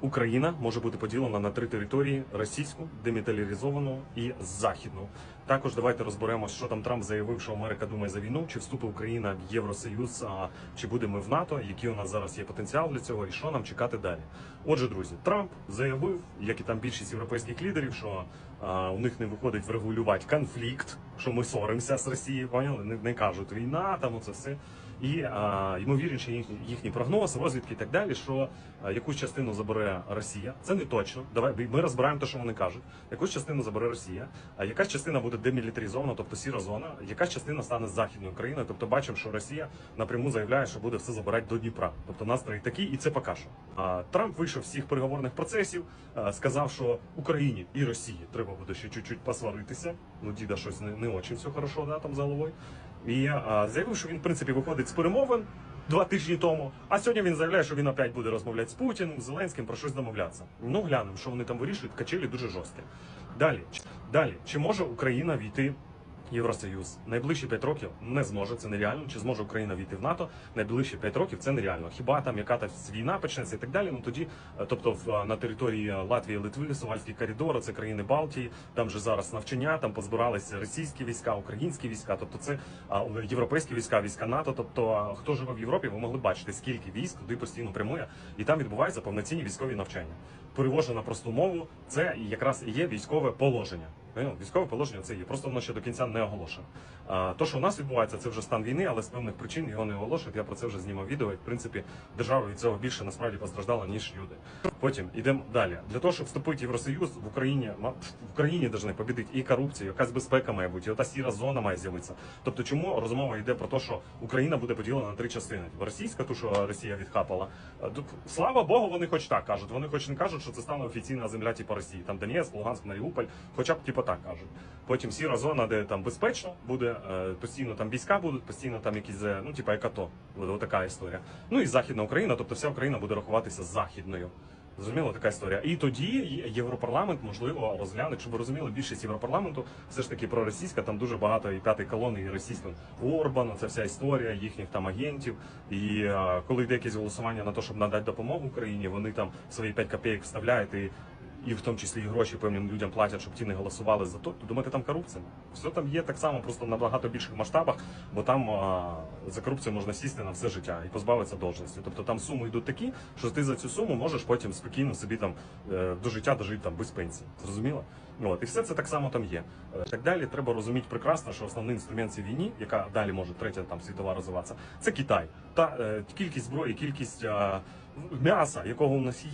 Україна може бути поділена на три території: російську, демілітаризовану і західну. Також давайте розберемося, що там Трамп заявив, що Америка думає за війну, чи вступить Україна в Євросоюз, а чи будемо в НАТО, який у нас зараз є потенціал для цього, і що нам чекати далі. Отже, друзі, Трамп заявив, як і там більшість європейських лідерів, що а, у них не виходить врегулювати конфлікт, що ми соримося з Росією, поняли? Не, не кажуть війна, там оце все. І а, ймовірніше їхній, їхній прогноз, розвідки і так далі, що а, якусь частину забере Росія. Це не точно. Давай ми розбираємо те, що вони кажуть. Якусь частину забере Росія, а якась частина буде демілітаризована, тобто сіра зона, якась частина стане західною Україною. Тобто бачимо, що Росія напряму заявляє, що буде все забирати до Дніпра. Тобто настрої такі, і це поки що. А Трамп вийшов з всіх переговорних процесів, а, сказав, що Україні і Росії треба буде ще чуть-чуть посваритися. Ну, діда щось не, не очень все хорошо, да, там за головою. І а, заявив, що він в принципі виходить з перемовин два тижні тому. А сьогодні він заявляє, що він опять буде розмовляти з Путіним, з Зеленським про щось домовлятися. Ну глянемо, що вони там вирішують. Качелі дуже жорсткі. Далі, далі, чи може Україна війти? Євросоюз найближчі 5 років не зможе, це нереально. Чи зможе Україна війти в НАТО? Найближчі 5 років це нереально. Хіба там яка та війна почнеться і так далі? Ну тоді, е, тобто, в на території Латвії, Литви, Сувальський коридор, це країни Балтії. Там же зараз навчання, там позбиралися російські війська, українські війська. Тобто, це європейські війська, війська НАТО. Тобто, хто живе в Європі, ви могли бачити, скільки військ туди постійно прямує, і там відбуваються повноцінні військові навчання. Перевожу на просту мову, це якраз є військове положення. Ну, Військове положення це є. Просто воно ще до кінця не оголошено. А то, що у нас відбувається, це вже стан війни, але з певних причин його не оголошують. Я про це вже знімав відео. І в принципі держава від цього більше насправді постраждала, ніж люди. Потім йдемо далі. Для того, щоб вступити в Євросоюз в Україні, в Україні повинні побідити і корупцію, якась безпека має бути, і ота сіра зона має з'явитися. Тобто, чому розмова йде про те, що Україна буде поділена на три частини: російська, ту, що Росія відхапала. А Слава Богу, вони хоч так кажуть. Вони хоч не кажуть, що це стане офіційна земля, типу Росії. Там Донецьк, Луганськ, Маріуполь, хоча б типу так кажуть. Потім сіра зона, де там безпечно буде, е, постійно там війська будуть, постійно там якісь, е, ну типу як АТО, отака історія. Ну і Західна Україна, тобто вся Україна буде рахуватися західною. Зрозуміло, така історія. І тоді Європарламент можливо розгляне, щоб ви розуміли, більшість Європарламенту все ж таки проросійська, там дуже багато і п'ятої колони, і російського Орбана, це вся історія їхніх там агентів. І е, коли йде якесь голосування на те, щоб надати допомогу Україні, вони там свої 5 копійок вставляють і. І в тому числі і гроші певним людям платять, щоб ті не голосували за то. То думаєте, там корупція? Все там є так само, просто на набагато більших масштабах, бо там а, за корупцію можна сісти на все життя і позбавитися должності. Тобто там суми йдуть такі, що ти за цю суму можеш потім спокійно собі там е, до життя дожити там без пенсії. Зрозуміло? Ну, От, і все це так само там є. Е, Так далі треба розуміти прекрасно, що основний інструмент цієї війні, яка далі може третя там світова розвиватися, це Китай. Та е, кількість зброї, кількість е, м'яса, якого у нас є.